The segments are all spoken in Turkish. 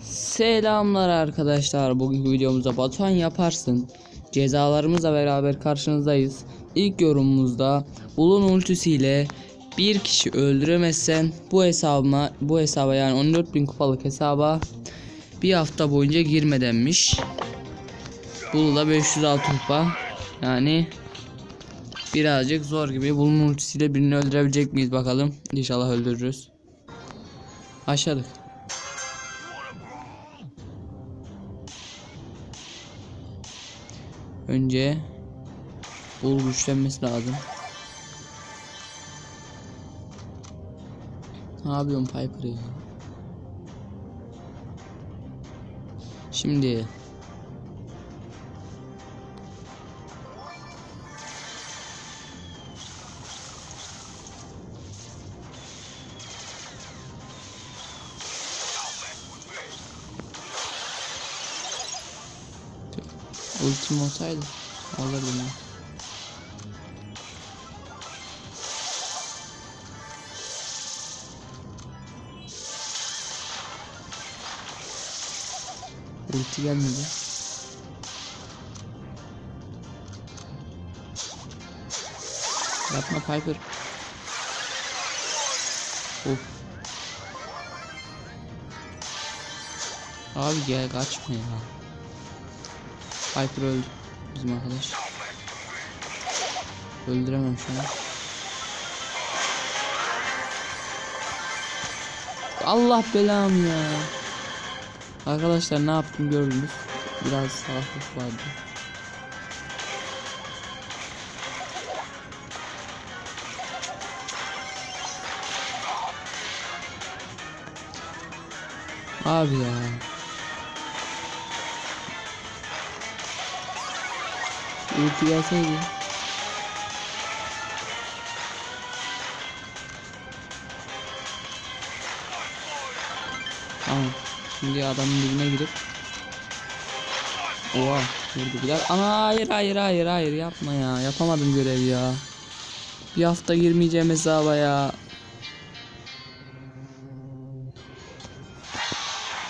Selamlar arkadaşlar. Bugünkü videomuzda Batuhan yaparsın. Cezalarımızla beraber karşınızdayız. İlk yorumumuzda Bulun ultisiyle bir kişi öldüremezsen bu hesabıma bu hesaba yani 14.000 kupalık hesaba bir hafta boyunca girme denmiş. Bulu da 506 kupa. Yani birazcık zor gibi. Bulun ultisiyle birini öldürebilecek miyiz bakalım. İnşallah öldürürüz. Başladık. Önce bul güçlenmesi lazım. Ne yapıyorsun Piper ya? Şimdi ultim olsaydı alırdım ya. Ulti gelmedi. Yapma Piper. Of. Abi gel kaçma ya. Piper öldü. Bizim arkadaş. Öldüremem şu an. Allah belam ya. Arkadaşlar ne yaptım gördünüz. Biraz salaklık vardı. Abi ya. Ulti gelseydi. Tamam. Şimdi adamın dibine girip Oha vurdu bir daha. Ama hayır hayır hayır hayır yapma ya. Yapamadım görevi ya. Bir hafta girmeyeceğim hesaba ya.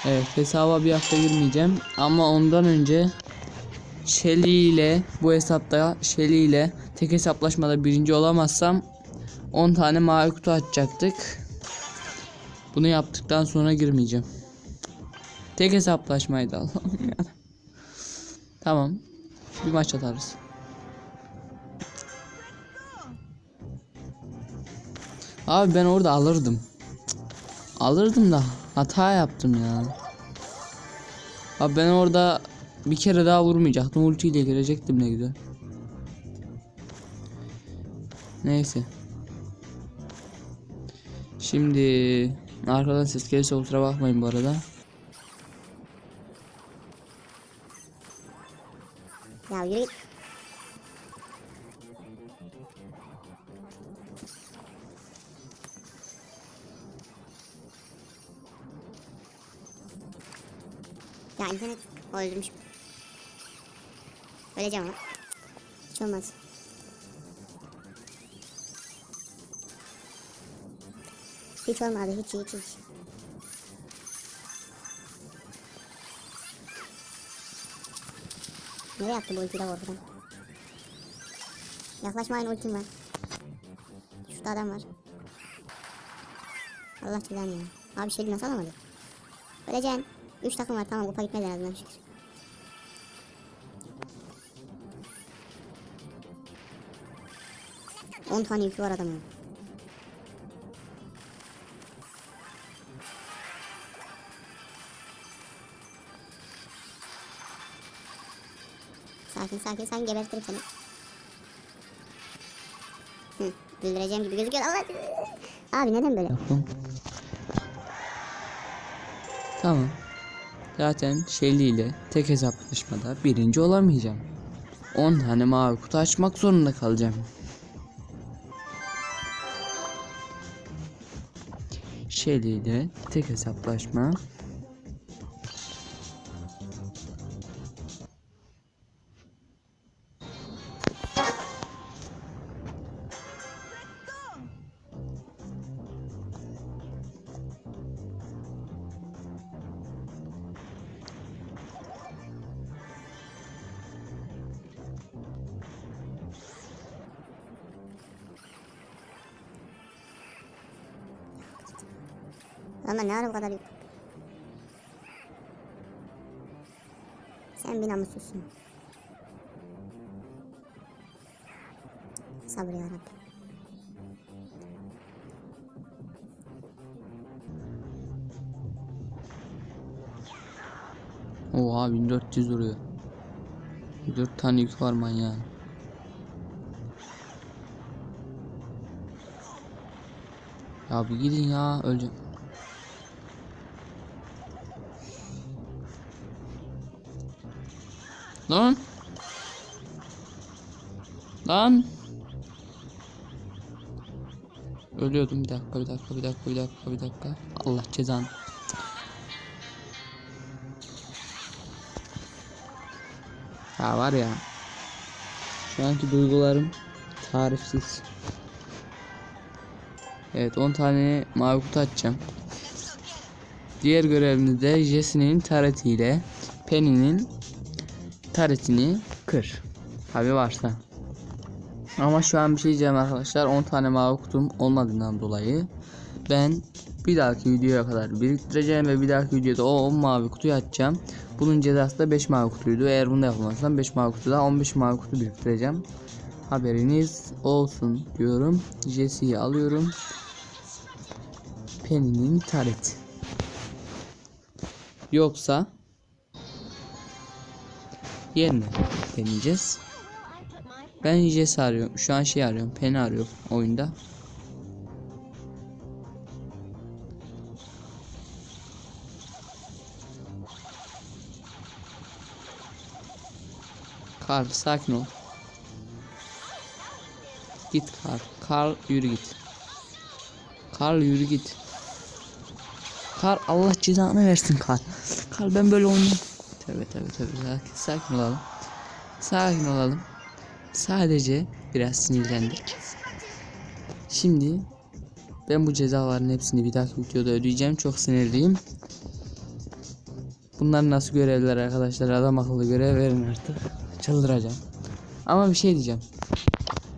Evet hesaba bir hafta girmeyeceğim. Ama ondan önce Shelly ile bu hesapta Shelly ile tek hesaplaşmada birinci olamazsam 10 tane mavi kutu açacaktık. Bunu yaptıktan sonra girmeyeceğim. Tek hesaplaşmaydı Allah'ım ya. Tamam. Bir maç atarız. Abi ben orada alırdım. Alırdım da hata yaptım ya. Abi ben orada bir kere daha vurmayacaktım. Ultiyle girecektim ne güzel. Neyse. Şimdi arkadan ses gelirse kusura bakmayın bu arada. Ya yürü git. Ya internet öldürmüş. Öleceğim ama. Hiç olmaz. Hiç olmadı hiç hiç hiç. Nereye attı bu ultiyle korkudan? Yaklaşmayın ultim var. Şurada adam var. Allah cezanı ya. Abi şeyi nasıl alamadı? Öleceksin. 3 takım var tamam kupa gitmez en azından şükür. On tane yükü var adamın. Sakin sakin sakin gebertirim seni. Hı, öldüreceğim gibi gözüküyor. Allah! Abi neden böyle? Yaptım. Tamam. Zaten Shelly ile tek hesaplaşmada birinci olamayacağım. 10 tane mavi kutu açmak zorunda kalacağım. Shelly tek hesaplaşma Adamlar ne ara bu kadar yük? Sen bir namussuzsun. Sabır yarabbim. Oha 1400 vuruyor. 4 tane yük var manyağın. Ya bir gidin ya öleceğim. Lan. Lan. Ölüyordum bir dakika bir dakika bir dakika bir dakika bir dakika. Allah cezanı. Ya var ya. Şu anki duygularım tarifsiz. Evet 10 tane mavi kutu açacağım. Diğer görevimizde Jesse'nin taretiyle Penny'nin taretini kır. Tabi varsa. Ama şu an bir şey diyeceğim arkadaşlar. 10 tane mavi kutum olmadığından dolayı ben bir dahaki videoya kadar biriktireceğim ve bir dahaki videoda o 10 mavi kutuyu açacağım. Bunun cezası da 5 mavi kutuydu. Eğer bunu da yapamazsam 5 mavi kutu daha 15 mavi kutu biriktireceğim. Haberiniz olsun diyorum. Jesse'yi alıyorum. Penny'nin tareti. Yoksa yerine deneyeceğiz. Ben Jesse arıyorum. Şu an şey arıyorum. Penny arıyorum oyunda. Karl sakin ol. Git Karl. Karl yürü git. Karl yürü git. Karl Allah cezanı versin Karl. Karl ben böyle oynayayım. Tövbe tövbe tövbe sakin, sakin olalım. Sakin olalım. Sadece biraz sinirlendik. Şimdi ben bu cezaların hepsini bir dahaki videoda ödeyeceğim. Çok sinirliyim. Bunlar nasıl görevler arkadaşlar? Adam akıllı görev verin artık. Çıldıracağım. Ama bir şey diyeceğim.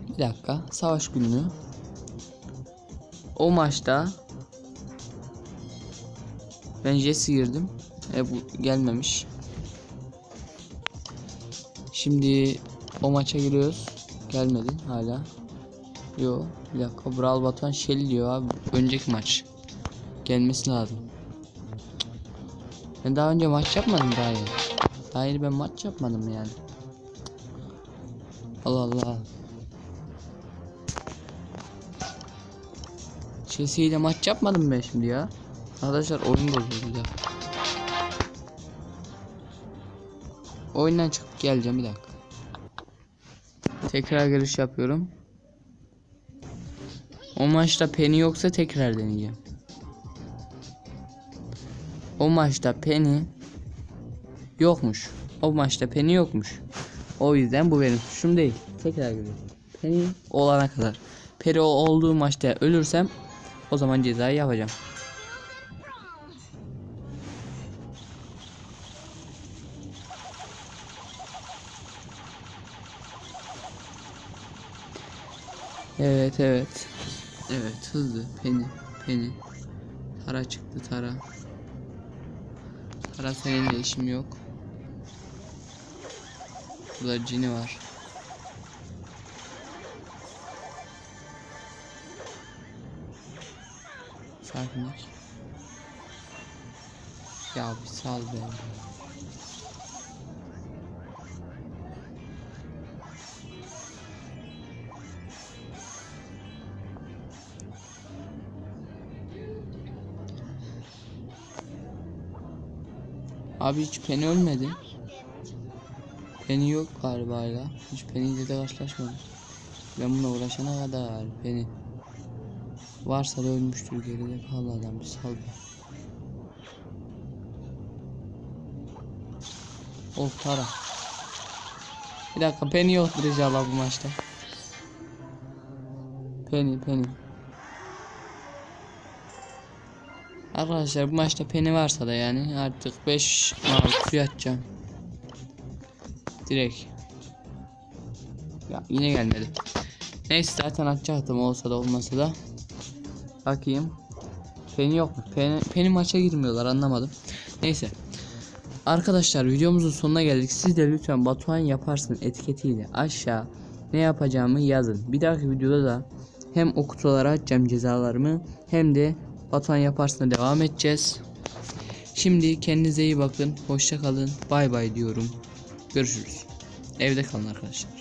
Bir dakika. Savaş günü. O maçta ben Jesse girdim. E bu gelmemiş. Şimdi o maça giriyoruz. Gelmedi hala. Yo bir dakika. Brawl Batuhan Shelly diyor abi. Önceki maç. Gelmesi lazım. Ben daha önce maç yapmadım daha yeni. Daha yeni ben maç yapmadım yani. Allah Allah. Chelsea ile maç yapmadım ben şimdi ya. Arkadaşlar oyun bozuyor bir dakika. Oyundan çıkıp geleceğim bir dakika. Tekrar giriş yapıyorum. O maçta Penny yoksa tekrar deneyeceğim. O maçta Penny yokmuş. O maçta Penny yokmuş. O yüzden bu benim suçum değil. Tekrar giriyorum. Penny olana kadar. Penny olduğu maçta ölürsem o zaman cezayı yapacağım. Evet evet. Evet hızlı. Penny. Penny. Tara çıktı Tara. Tara seninle işim yok. Burada cini var. Sakinlik. Ya bir sal be. Abi hiç Penny ölmedi. Penny yok galiba hala. Hiç Penny ile de karşılaşmadım. Ben bununla uğraşana kadar Penny. Varsa da ölmüştür geride kaldı adam bir sal be. Of Tara. Bir dakika Penny yoktur inşallah bu maçta. Penny Penny. Arkadaşlar bu maçta Penny varsa da yani artık 5 mavi suyu atacağım. Direkt. Ya yine gelmedi. Neyse zaten atacaktım olsa da olmasa da. Bakayım. Penny yok mu? Penny, Penny maça girmiyorlar anlamadım. Neyse. Arkadaşlar videomuzun sonuna geldik. Siz de lütfen Batuhan yaparsın etiketiyle aşağı ne yapacağımı yazın. Bir dahaki videoda da hem o kutulara atacağım cezalarımı hem de Batuhan yaparsın devam edeceğiz. Şimdi kendinize iyi bakın. Hoşça kalın. Bay bay diyorum. Görüşürüz. Evde kalın arkadaşlar.